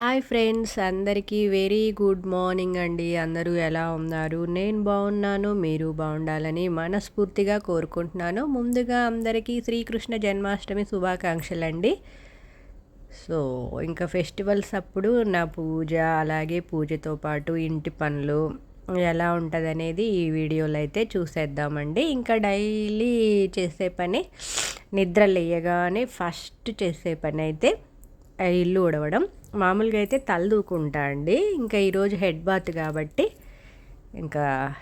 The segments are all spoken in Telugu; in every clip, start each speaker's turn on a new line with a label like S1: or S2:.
S1: హాయ్ ఫ్రెండ్స్ అందరికీ వెరీ గుడ్ మార్నింగ్ అండి. అందరూ ఎలా ఉన్నారు? నేను బాగున్నాను మీరు బాగుండాలని మనస్ఫూర్తిగా కోరుకుంటున్నాను. ముందుగా అందరికీ శ్రీకృష్ణ జన్మాష్టమి శుభాకాంక్షలు అండి సో ఇంకా ఫెస్టివల్స్ అప్పుడు నా పూజ అలాగే పూజతో పాటు ఇంటి పనులు ఎలా ఉంటుందనేది ఈ వీడియోలో అయితే చూసేద్దామండి. ఇంకా డైలీ చేసే పని నిద్ర లేయగానే ఫస్ట్ చేసే పని అయితే ఇల్లు ఉడవడం మామూలుగా అయితే తలదూకుంటా అండి. ఇంకా ఈరోజు హెడ్ బాత్ కాబట్టి ఇంకా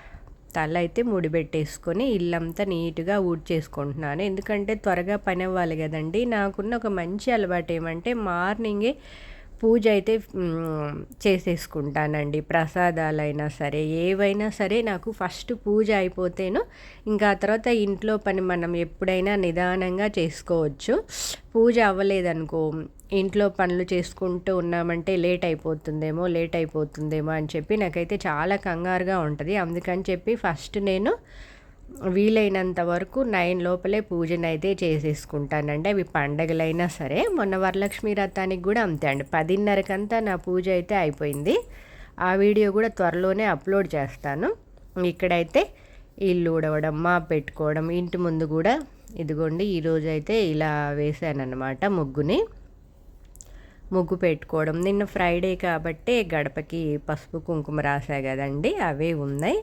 S1: తల అయితే ముడిపెట్టేసుకొని ఇల్లంతా నీట్గా చేసుకుంటున్నాను ఎందుకంటే త్వరగా పని అవ్వాలి కదండి. నాకున్న ఒక మంచి అలవాటు ఏమంటే మార్నింగే పూజ అయితే చేసేసుకుంటానండి. ప్రసాదాలైనా సరే ఏవైనా సరే నాకు ఫస్ట్ పూజ అయిపోతేను ఇంకా తర్వాత ఇంట్లో పని మనం ఎప్పుడైనా నిదానంగా చేసుకోవచ్చు. పూజ అవ్వలేదనుకో ఇంట్లో పనులు చేసుకుంటూ ఉన్నామంటే లేట్ అయిపోతుందేమో లేట్ అయిపోతుందేమో అని చెప్పి నాకైతే చాలా కంగారుగా ఉంటుంది. అందుకని చెప్పి ఫస్ట్ నేను వీలైనంత వరకు నైన్ లోపలే పూజను అయితే చేసేసుకుంటానండి. అవి పండగలైనా సరే మొన్న వరలక్ష్మి రథానికి కూడా అంతే అండి. పదిన్నరకంతా నా పూజ అయితే అయిపోయింది. ఆ వీడియో కూడా త్వరలోనే అప్లోడ్ చేస్తాను. ఇక్కడైతే ఇల్లు ఊడవడం మా పెట్టుకోవడం ఇంటి ముందు కూడా ఇదిగోండి ఈరోజు అయితే ఇలా వేసానన్నమాట ముగ్గుని. ముగ్గు పెట్టుకోవడం నిన్న ఫ్రైడే కాబట్టి గడపకి పసుపు కుంకుమ రాసా కదండి అవే ఉన్నాయి.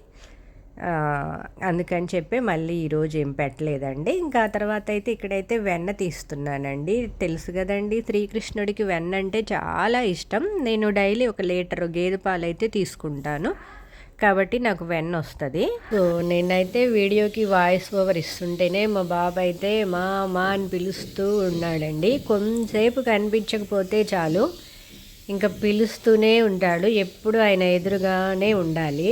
S1: అందుకని చెప్పి మళ్ళీ ఈరోజు ఏం పెట్టలేదండి. ఇంకా తర్వాత అయితే ఇక్కడైతే వెన్న తీస్తున్నానండి. తెలుసు కదండి శ్రీకృష్ణుడికి వెన్న అంటే చాలా ఇష్టం. నేను డైలీ ఒక లీటర్ గేదె పాలు అయితే తీసుకుంటాను. కాబట్టి నాకు వెన్న వస్తుంది. సో నేనైతే వీడియోకి వాయిస్ ఓవర్ ఇస్తుంటేనే మా బాబు అయితే మా మా అని పిలుస్తూ ఉన్నాడండి. కొంతసేపు కనిపించకపోతే చాలు. ఇంకా పిలుస్తూనే ఉంటాడు. ఎప్పుడు ఆయన ఎదురుగానే ఉండాలి.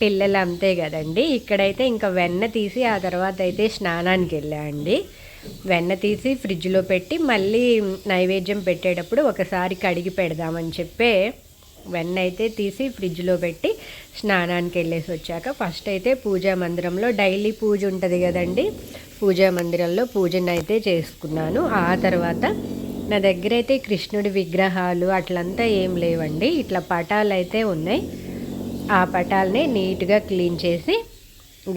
S1: పిల్లలు అంతే కదండి. ఇక్కడైతే ఇంకా వెన్న తీసి ఆ తర్వాత అయితే స్నానానికి వెళ్ళా అండి. వెన్న తీసి ఫ్రిడ్జ్లో పెట్టి మళ్ళీ నైవేద్యం పెట్టేటప్పుడు ఒకసారి కడిగి పెడదామని చెప్పే వెన్న అయితే తీసి ఫ్రిడ్జ్లో పెట్టి స్నానానికి వెళ్ళేసి వచ్చాక ఫస్ట్ అయితే పూజా మందిరంలో డైలీ పూజ ఉంటుంది కదండి. పూజా మందిరంలో పూజను అయితే చేసుకున్నాను. ఆ తర్వాత నా దగ్గర అయితే కృష్ణుడి విగ్రహాలు అట్లంతా ఏం లేవండి. ఇట్లా పటాలు అయితే ఉన్నాయి. ఆ పటాలని నీట్గా క్లీన్ చేసి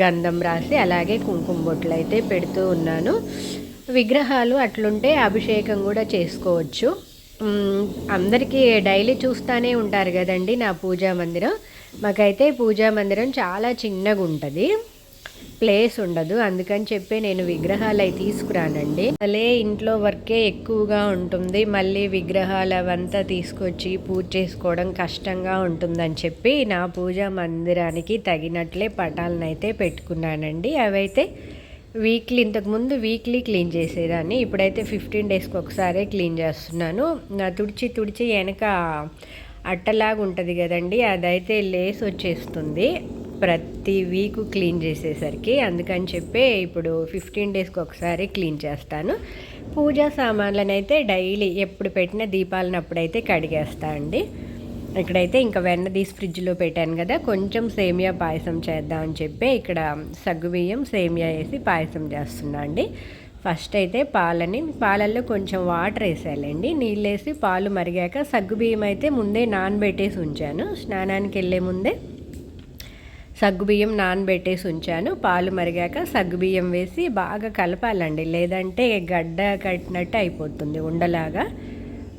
S1: గంధం రాసి అలాగే కుంకుమ బొట్లు అయితే పెడుతూ ఉన్నాను. విగ్రహాలు అట్లుంటే అభిషేకం కూడా చేసుకోవచ్చు. అందరికీ డైలీ చూస్తూనే ఉంటారు కదండి నా పూజా మందిరం. మాకైతే పూజా మందిరం చాలా చిన్నగా ఉంటుంది ప్లేస్ ఉండదు. అందుకని చెప్పి నేను విగ్రహాలు అవి తీసుకురానండి. అలే ఇంట్లో వర్కే ఎక్కువగా ఉంటుంది. మళ్ళీ విగ్రహాలు అవంతా తీసుకొచ్చి పూజ చేసుకోవడం కష్టంగా ఉంటుందని చెప్పి నా పూజా మందిరానికి తగినట్లే పటాలను అయితే పెట్టుకున్నానండి. అవైతే వీక్లీ ఇంతకుముందు వీక్లీ క్లీన్ చేసేదాన్ని. ఇప్పుడైతే ఫిఫ్టీన్ డేస్కి ఒకసారి క్లీన్ చేస్తున్నాను. నా తుడిచి తుడిచి వెనక అట్టలాగా ఉంటుంది కదండి. అదైతే లేస్ వచ్చేస్తుంది. ప్రతి వీక్ క్లీన్ చేసేసరికి అందుకని చెప్పి ఇప్పుడు ఫిఫ్టీన్ డేస్కి ఒకసారి క్లీన్ చేస్తాను. పూజా సామాన్లను అయితే డైలీ ఎప్పుడు పెట్టిన దీపాలను అప్పుడైతే కడిగేస్తా అండి. ఇక్కడైతే ఇంకా వెన్న తీసి ఫ్రిడ్జ్లో పెట్టాను కదా కొంచెం సేమియా పాయసం చేద్దాం అని చెప్పి ఇక్కడ సగ్గుబియ్యం సేమియా వేసి పాయసం చేస్తున్నా అండి. ఫస్ట్ అయితే పాలని పాలల్లో కొంచెం వాటర్ వేసేయాలండి. నీళ్ళు వేసి పాలు మరిగాక సగ్గుబియ్యం అయితే ముందే నానబెట్టేసి ఉంచాను. స్నానానికి వెళ్ళే ముందే సగ్గుబియ్యం నానబెట్టేసి ఉంచాను. పాలు మరిగాక సగ్గుబియ్యం వేసి బాగా కలపాలండి. లేదంటే గడ్డ కట్టినట్టు అయిపోతుంది ఉండలాగా.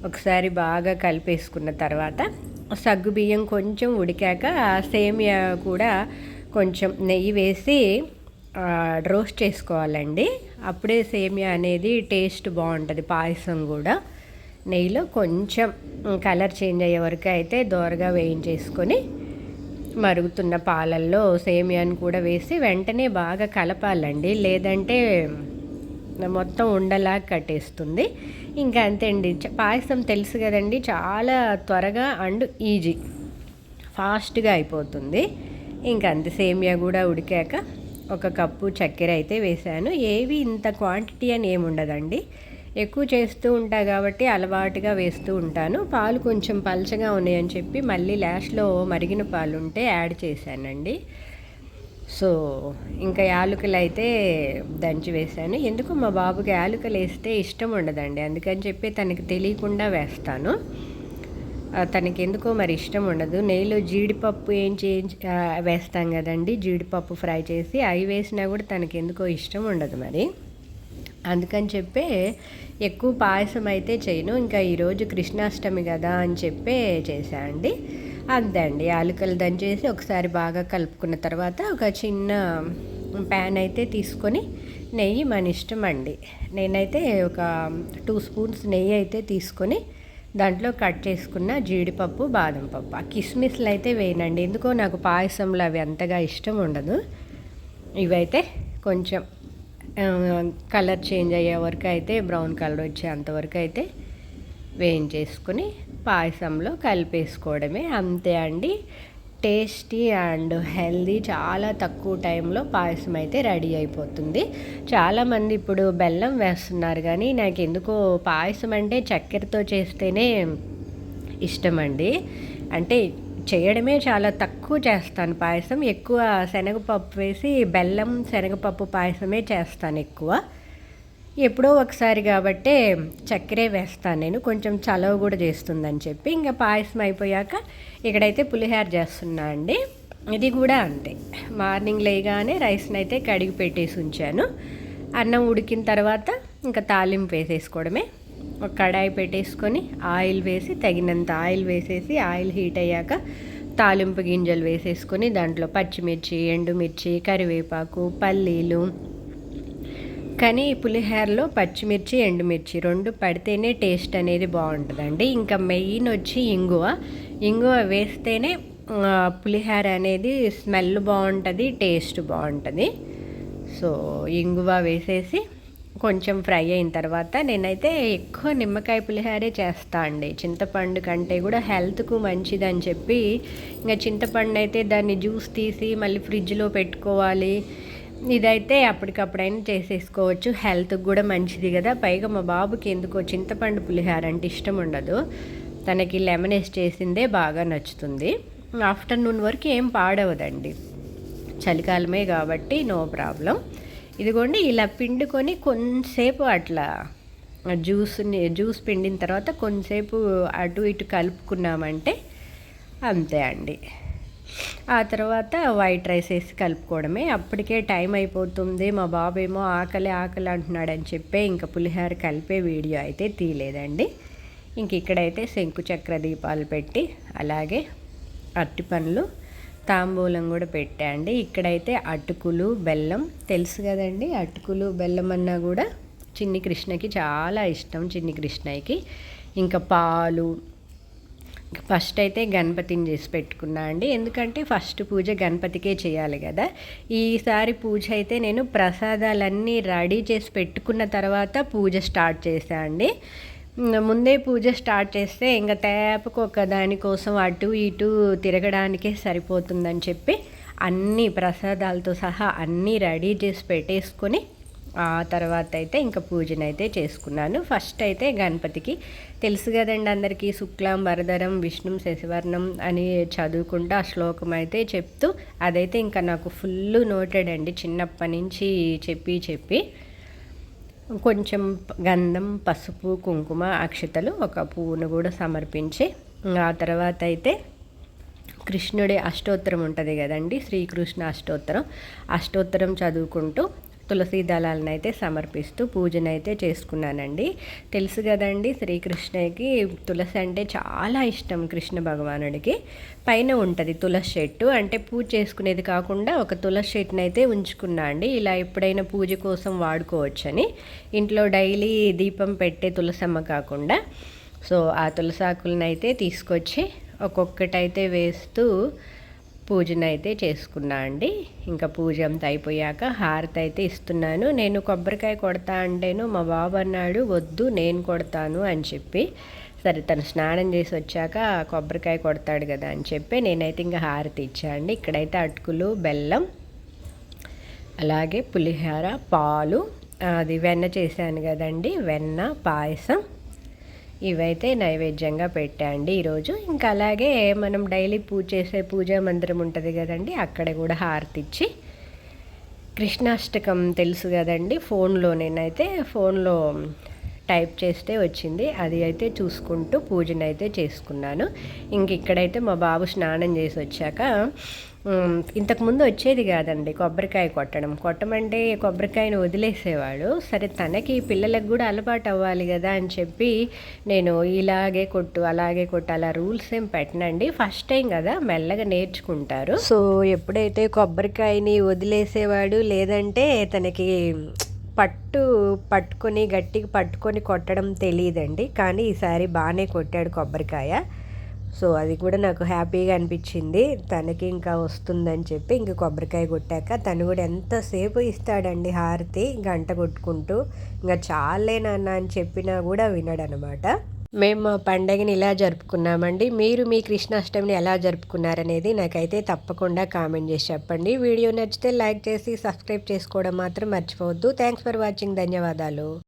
S1: ఒకసారి బాగా కలిపేసుకున్న తర్వాత సగ్గుబియ్యం కొంచెం ఉడికాక సేమియా కూడా కొంచెం నెయ్యి వేసి రోస్ట్ చేసుకోవాలండి. అప్పుడే సేమియా అనేది టేస్ట్ బాగుంటుంది పాయసం కూడా. నెయ్యిలో కొంచెం కలర్ చేంజ్ అయ్యే వరకు అయితే దోరగా వేయించేసుకొని మరుగుతున్న పాలల్లో సేమియాను కూడా వేసి వెంటనే బాగా కలపాలండి. లేదంటే మొత్తం ఉండలా కట్టేస్తుంది. ఇంకా అంతే అండి పాయసం తెలుసు కదండి చాలా త్వరగా అండ్ ఈజీ. ఫాస్ట్గా అయిపోతుంది. ఇంకా అంతే సేమియా కూడా ఉడికాక ఒక కప్పు చక్కెర అయితే వేసాను ఏవి ఇంత క్వాంటిటీ అని ఏముండదండి. ఎక్కువ చేస్తూ ఉంటా కాబట్టి అలవాటుగా వేస్తూ ఉంటాను. పాలు కొంచెం పలచగా ఉన్నాయని చెప్పి మళ్ళీ లాస్ట్లో మరిగిన పాలు ఉంటే యాడ్ చేశానండి. సో ఇంకా యాలకులు అయితే దంచి వేశాను. ఎందుకు మా బాబుకి యాలకులు వేస్తే ఇష్టం ఉండదండి. అందుకని చెప్పి తనకి తెలియకుండా వేస్తాను. తనకి ఎందుకో మరి ఇష్టం ఉండదు. నెయ్యిలో జీడిపప్పు ఏం చే వేస్తాం కదండి. జీడిపప్పు ఫ్రై చేసి అవి వేసినా కూడా తనకి ఎందుకో ఇష్టం ఉండదు మరి. అందుకని చెప్పే ఎక్కువ పాయసం అయితే చేయను. ఇంకా ఈరోజు కృష్ణాష్టమి కదా అని చెప్పే చేసా అండి. అంతే అండి. ఆలుకలు దంచేసి ఒకసారి బాగా కలుపుకున్న తర్వాత ఒక చిన్న ప్యాన్ అయితే తీసుకొని నెయ్యి మన ఇష్టం అండి. నేనైతే ఒక టూ స్పూన్స్ నెయ్యి అయితే తీసుకొని దాంట్లో కట్ చేసుకున్న జీడిపప్పు బాదం పప్పు. ఆ కిస్మిస్లు అయితే వేయనండి. ఎందుకో నాకు పాయసంలో అవి అంతగా ఇష్టం ఉండదు. ఇవైతే కొంచెం కలర్ చేంజ్ అయ్యే వరకు అయితే బ్రౌన్ కలర్ వచ్చేంతవరకు అయితే వేయించేసుకుని పాయసంలో కలిపేసుకోవడమే. అంతే అండి. టేస్టీ అండ్ హెల్దీ చాలా తక్కువ టైంలో పాయసం అయితే రెడీ అయిపోతుంది. చాలామంది ఇప్పుడు బెల్లం వేస్తున్నారు కానీ నాకు ఎందుకో పాయసం అంటే చక్కెరతో చేస్తేనే ఇష్టం అండి. అంటే చేయడమే చాలా తక్కువ చేస్తాను పాయసం. ఎక్కువ శనగపప్పు వేసి బెల్లం శనగపప్పు పాయసమే చేస్తాను ఎక్కువ. ఎప్పుడో ఒకసారి కాబట్టే చక్కెరే వేస్తాను నేను. కొంచెం చలవ కూడా చేస్తుందని చెప్పి ఇంకా పాయసం అయిపోయాక ఇక్కడైతే పులిహార చేస్తున్నా అండి. ఇది కూడా అంతే. మార్నింగ్ లేగానే రైస్ని అయితే కడిగి పెట్టేసి ఉంచాను. అన్నం ఉడికిన తర్వాత ఇంకా తాలింపు వేసేసుకోవడమే. ఒక కడాయి పెట్టేసుకొని ఆయిల్ వేసి తగినంత ఆయిల్ వేసేసి ఆయిల్ హీట్ అయ్యాక తాలింపు గింజలు వేసేసుకొని దాంట్లో పచ్చిమిర్చి ఎండుమిర్చి కరివేపాకు పల్లీలు. కానీ పులిహోరలో పచ్చిమిర్చి ఎండుమిర్చి రెండు పడితేనే టేస్ట్ అనేది బాగుంటుందండి. ఇంకా మెయిన్ వచ్చి ఇంగువ. ఇంగువ వేస్తేనే పులిహోర అనేది స్మెల్ బాగుంటుంది టేస్ట్ బాగుంటుంది. సో ఇంగువ వేసేసి కొంచెం ఫ్రై అయిన తర్వాత నేనైతే ఎక్కువ నిమ్మకాయ పులిహోరే చేస్తా అండి. చింతపండు కంటే కూడా హెల్త్కు మంచిది అని చెప్పి ఇంకా చింతపండు అయితే దాన్ని జ్యూస్ తీసి మళ్ళీ ఫ్రిడ్జ్లో పెట్టుకోవాలి. ఇదైతే అప్పటికప్పుడైనా చేసేసుకోవచ్చు. హెల్త్కి కూడా మంచిది కదా. పైగా మా బాబుకి ఎందుకో చింతపండు పులిహార అంటే ఇష్టం ఉండదు. తనకి లెమనేస్ చేసిందే బాగా నచ్చుతుంది. ఆఫ్టర్నూన్ వరకు ఏం పాడవదండి. చలికాలమే కాబట్టి నో ప్రాబ్లం. ఇదిగోండి ఇలా పిండుకొని కొంతసేపు అట్లా జ్యూస్ని జ్యూస్ పిండిన తర్వాత కొంతసేపు అటు ఇటు కలుపుకున్నామంటే అంతే అండి. ఆ తర్వాత వైట్ రైస్ వేసి కలుపుకోవడమే. అప్పటికే టైం అయిపోతుంది. మా బాబు ఏమో ఆకలి ఆకలి అంటున్నాడని చెప్పే ఇంకా పులిహోర కలిపే వీడియో అయితే తీయలేదండి. ఇంక ఇక్కడైతే శంకు చక్ర దీపాలు పెట్టి అలాగే అట్టి పనులు తాంబూలం కూడా పెట్టండి ఇక్కడైతే అటుకులు బెల్లం. తెలుసు కదండి అటుకులు బెల్లం అన్నా కూడా చిన్ని కృష్ణకి చాలా ఇష్టం చిన్ని కృష్ణయ్యకి. ఇంకా పాలు. ఫస్ట్ అయితే గణపతిని చేసి పెట్టుకున్నా అండి. ఎందుకంటే ఫస్ట్ పూజ గణపతికే చేయాలి కదా. ఈసారి పూజ అయితే నేను ప్రసాదాలన్నీ రెడీ చేసి పెట్టుకున్న తర్వాత పూజ స్టార్ట్ చేశా అండి. ముందే పూజ స్టార్ట్ చేస్తే ఇంకా తేపకు ఒక దానికోసం అటు ఇటు తిరగడానికే సరిపోతుందని చెప్పి అన్ని ప్రసాదాలతో సహా అన్నీ రెడీ చేసి పెట్టేసుకొని ఆ తర్వాత అయితే ఇంకా పూజనైతే చేసుకున్నాను. ఫస్ట్ అయితే గణపతికి తెలుసు కదండి అందరికీ శుక్లాం వరదరం విష్ణు శశివర్ణం అని చదువుకుంటూ ఆ శ్లోకం అయితే చెప్తూ అదైతే ఇంకా నాకు ఫుల్ నోటెడ్ అండి. చిన్నప్పటి నుంచి చెప్పి చెప్పి కొంచెం గంధం పసుపు కుంకుమ అక్షతలు ఒక పువ్వును కూడా సమర్పించి ఆ తర్వాత అయితే కృష్ణుడి అష్టోత్తరం ఉంటుంది కదండి శ్రీకృష్ణ అష్టోత్తరం. అష్టోత్తరం చదువుకుంటూ తులసి దళాలను అయితే సమర్పిస్తూ పూజనైతే చేసుకున్నానండి. తెలుసు కదండి శ్రీకృష్ణకి తులసి అంటే చాలా ఇష్టం కృష్ణ భగవానుడికి. పైన ఉంటుంది తులసి చెట్టు. అంటే పూజ చేసుకునేది కాకుండా ఒక తులసి చెట్టుని అయితే ఉంచుకున్నా అండి. ఇలా ఎప్పుడైనా పూజ కోసం వాడుకోవచ్చని. ఇంట్లో డైలీ దీపం పెట్టే తులసమ్మ కాకుండా. సో ఆ తులసాకులను అయితే తీసుకొచ్చి ఒక్కొక్కటైతే వేస్తూ పూజనైతే చేసుకున్నా అండి. ఇంకా పూజ అంతా అయిపోయాక హారతి అయితే ఇస్తున్నాను. నేను కొబ్బరికాయ కొడతా అంటేను మా బాబు అన్నాడు వద్దు నేను కొడతాను అని చెప్పి. సరే తను స్నానం చేసి వచ్చాక కొబ్బరికాయ కొడతాడు కదా అని చెప్పి నేనైతే ఇంకా హారతి ఇచ్చా అండి. ఇక్కడైతే అటుకులు బెల్లం అలాగే పులిహోర పాలు అది వెన్న చేశాను కదండి. వెన్న పాయసం ఇవైతే నైవేద్యంగా పెట్టండి ఈరోజు. ఇంకా అలాగే మనం డైలీ పూజ చేసే పూజా మందిరం ఉంటుంది కదండి అక్కడ కూడా హారతి ఇచ్చి కృష్ణాష్టకం తెలుసు కదండి ఫోన్లో నేనైతే ఫోన్లో టైప్ చేస్తే వచ్చింది. అది అయితే చూసుకుంటూ పూజనైతే చేసుకున్నాను. ఇంక ఇక్కడైతే మా బాబు స్నానం చేసి వచ్చాక ఇంతకుముందు వచ్చేది కాదండి కొబ్బరికాయ కొట్టడం. కొట్టమంటే కొబ్బరికాయను వదిలేసేవాడు. సరే తనకి పిల్లలకు కూడా అలవాటు అవ్వాలి కదా అని చెప్పి నేను ఇలాగే కొట్టు అలాగే కొట్టు అలా రూల్స్ ఏం పెట్టనండి. ఫస్ట్ టైం కదా మెల్లగా నేర్చుకుంటారు. సో ఎప్పుడైతే కొబ్బరికాయని వదిలేసేవాడు లేదంటే తనకి పట్టు పట్టుకొని గట్టిగా పట్టుకొని కొట్టడం తెలియదండి కానీ ఈసారి బాగానే కొట్టాడు కొబ్బరికాయ. సో అది కూడా నాకు హ్యాపీగా అనిపించింది. తనకి ఇంకా వస్తుందని చెప్పి ఇంక కొబ్బరికాయ కొట్టాక తను కూడా ఎంతసేపు ఇస్తాడండి హారతి గంట కొట్టుకుంటూ. ఇంకా చాలే నాన్న అని చెప్పినా కూడా వినడనమాట. మేము మా పండగని ఇలా జరుపుకున్నామండి. మీరు మీ కృష్ణాష్టమిని ఎలా జరుపుకున్నారనేది నాకైతే తప్పకుండా కామెంట్ చేసి చెప్పండి. వీడియో నచ్చితే లైక్ చేసి సబ్స్క్రైబ్ చేసుకోవడం మాత్రం మర్చిపోవద్దు. థ్యాంక్స్ ఫర్ వాచింగ్ ధన్యవాదాలు.